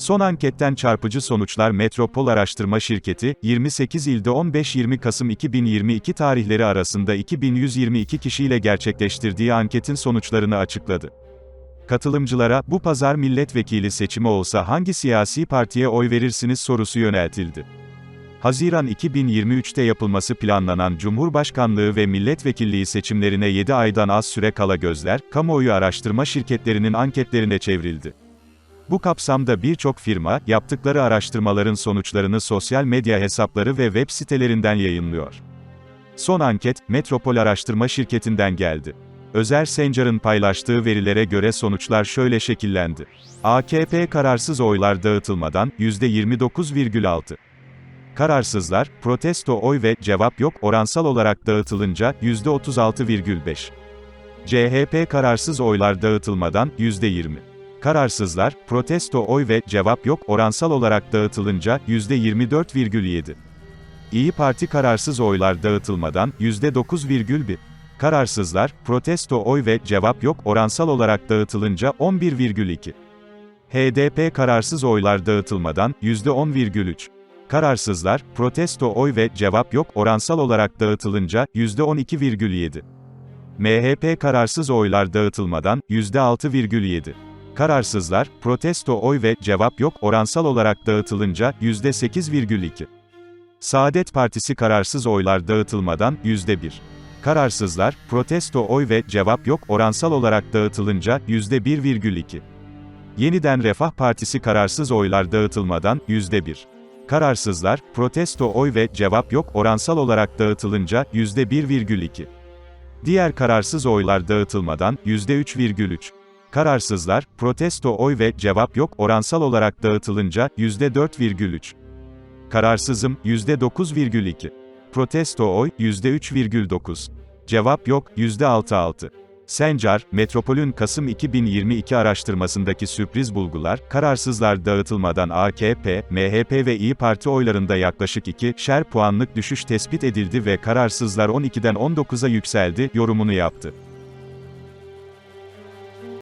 Son anketten çarpıcı sonuçlar Metropol Araştırma Şirketi, 28 ilde 15-20 Kasım 2022 tarihleri arasında 2122 kişiyle gerçekleştirdiği anketin sonuçlarını açıkladı. Katılımcılara, bu pazar milletvekili seçimi olsa hangi siyasi partiye oy verirsiniz sorusu yöneltildi. Haziran 2023'te yapılması planlanan Cumhurbaşkanlığı ve milletvekilliği seçimlerine 7 aydan az süre kala gözler, kamuoyu araştırma şirketlerinin anketlerine çevrildi. Bu kapsamda birçok firma, yaptıkları araştırmaların sonuçlarını sosyal medya hesapları ve web sitelerinden yayınlıyor. Son anket, Metropol Araştırma Şirketi'nden geldi. Özer Sencar'ın paylaştığı verilere göre sonuçlar şöyle şekillendi. AKP kararsız oylar dağıtılmadan %29,6. Kararsızlar, protesto oy ve cevap yok oransal olarak dağıtılınca %36,5. CHP kararsız oylar dağıtılmadan %20. Kararsızlar, protesto oy ve cevap yok oransal olarak dağıtılınca %24,7. İyi Parti kararsız oylar dağıtılmadan %9,1. Kararsızlar, protesto oy ve cevap yok oransal olarak dağıtılınca 11,2. HDP kararsız oylar dağıtılmadan %10,3. Kararsızlar, protesto oy ve cevap yok oransal olarak dağıtılınca %12,7. MHP kararsız oylar dağıtılmadan %6,7. Kararsızlar, protesto oy ve cevap yok oransal olarak dağıtılınca %8,2. Saadet Partisi kararsız oylar dağıtılmadan %1. Kararsızlar, protesto oy ve cevap yok oransal olarak dağıtılınca %1,2. Yeniden Refah Partisi kararsız oylar dağıtılmadan %1. Kararsızlar, protesto oy ve cevap yok oransal olarak dağıtılınca %1,2. Diğer kararsız oylar dağıtılmadan %3,3. Kararsızlar, protesto oy ve cevap yok oransal olarak dağıtılınca %4,3. Kararsızım %9,2. Protesto oy %3,9. Cevap yok %6,6. Sencar, Metropol'ün Kasım 2022 araştırmasındaki sürpriz bulgular, kararsızlar dağıtılmadan AKP, MHP ve İyi Parti oylarında yaklaşık 2 şer puanlık düşüş tespit edildi ve kararsızlar 12'den 19'a yükseldi, yorumunu yaptı.